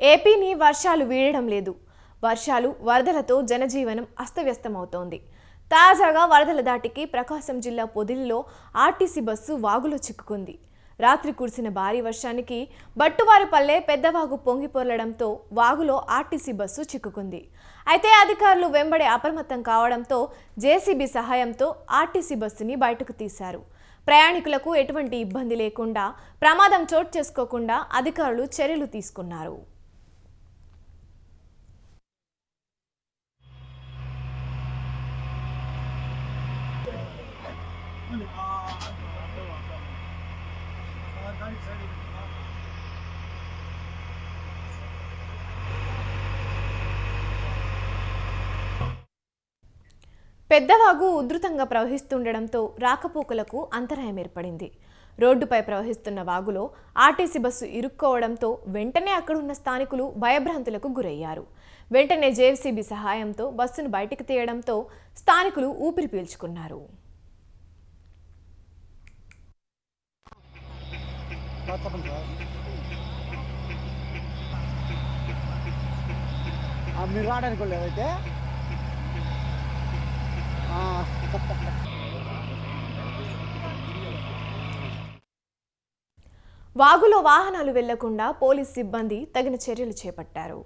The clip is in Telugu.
ఏపీని వర్షాలు వీడడం లేదు. వర్షాలు వరదలతో జనజీవనం అస్తవ్యస్తమవుతోంది. తాజాగా వరదల దాటికి ప్రకాశం జిల్లా పొదిలిలో ఆర్టీసీ బస్సు వాగులో చిక్కుకుంది. రాత్రి కురిసిన భారీ వర్షానికి బట్టువారిపల్లె పెద్దవాగు పొంగిపొర్లడంతో వాగులో ఆర్టీసీ బస్సు చిక్కుకుంది. అయితే అధికారులు వెంబడి అప్రమత్తం కావడంతో జేసీబీ సహాయంతో ఆర్టీసీ బస్సుని బయటకు తీశారు. ప్రయాణికులకు ఎటువంటి ఇబ్బంది లేకుండా ప్రమాదం చోటు చేసుకోకుండా అధికారులు చర్యలు తీసుకున్నారు. పెద్దవాగు ఉధృతంగా ప్రవహిస్తుండడంతో రాకపోకలకు అంతరాయం ఏర్పడింది. రోడ్డుపై ప్రవహిస్తున్న వాగులో ఆర్టీసీ బస్సు ఇరుక్కోవడంతో వెంటనే అక్కడున్న స్థానికులు భయభ్రాంతులకు గురయ్యారు. వెంటనే జేసీబీ సహాయంతో బస్సును బయటికి తీయడంతో స్థానికులు ఊపిరి పీల్చుకున్నారు. చెప్పండి సార్ మీరు రావడానికి లేదైతే వాగులో వాహనాలు వెళ్ళకుండా పోలీస్ సిబ్బంది తగిన చర్యలు చేపట్టారు.